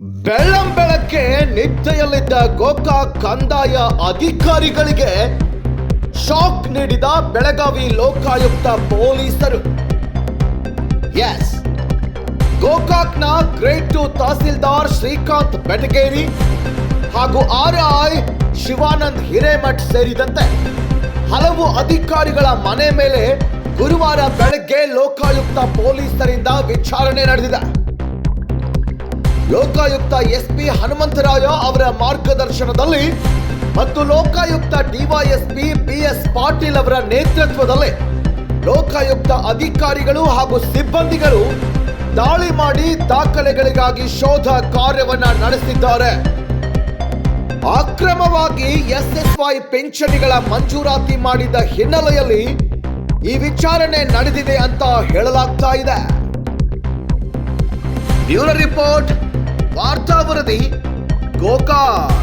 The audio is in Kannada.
ಬೆಳ್ಳಂ ಬೆಳಕ್ಕೆ ನಿದ್ದೆಯಲ್ಲಿದ್ದ ಗೋಕಾಕ್ ಕಂದಾಯ ಅಧಿಕಾರಿಗಳಿಗೆ ಶಾಕ್ ನೀಡಿದ ಬೆಳಗಾವಿ ಲೋಕಾಯುಕ್ತ ಪೊಲೀಸರು. ಎಸ್. ಗೋಕಾಕ್ನ ಗ್ರೇಟ್ ಟು ತಹಸೀಲ್ದಾರ್ ಶ್ರೀಕಾಂತ್ ಬೆಟಗೇರಿ ಹಾಗೂ ಆರ್ ಐ ಶಿವಾನಂದ್ ಹಿರೇಮಠ್ ಸೇರಿದಂತೆ ಹಲವು ಅಧಿಕಾರಿಗಳ ಮನೆ ಮೇಲೆ ಗುರುವಾರ ಬೆಳಗ್ಗೆ ಲೋಕಾಯುಕ್ತ ಪೊಲೀಸರಿಂದ ವಿಚಾರಣೆ ನಡೆದಿದೆ. ಲೋಕಾಯುಕ್ತ ಎಸ್ಪಿ ಹನುಮಂತರಾಯ ಅವರ ಮಾರ್ಗದರ್ಶನದಲ್ಲಿ ಮತ್ತು ಲೋಕಾಯುಕ್ತ ಡಿವೈಎಸ್ಪಿ ಬಿಎಸ್ ಪಾಟೀಲ್ ಅವರ ನೇತೃತ್ವದಲ್ಲಿ ಲೋಕಾಯುಕ್ತ ಅಧಿಕಾರಿಗಳು ಹಾಗೂ ಸಿಬ್ಬಂದಿಗಳು ದಾಳಿ ಮಾಡಿ ದಾಖಲೆಗಳಿಗಾಗಿ ಶೋಧ ಕಾರ್ಯವನ್ನ ನಡೆಸಿದ್ದಾರೆ. ಅಕ್ರಮವಾಗಿ ಎಸ್ಎಸ್ವೈ ಪಿಂಚಣಿಗಳ ಮಂಜೂರಾತಿ ಮಾಡಿದ ಹಿನ್ನೆಲೆಯಲ್ಲಿ ಈ ವಿಚಾರಣೆ ನಡೆದಿದೆ ಅಂತ ಹೇಳಲಾಗ್ತಾ ಇದೆ. Bureau report. ವಾರ್ತಾ ವರದಿ ಗೋಕಾಕ್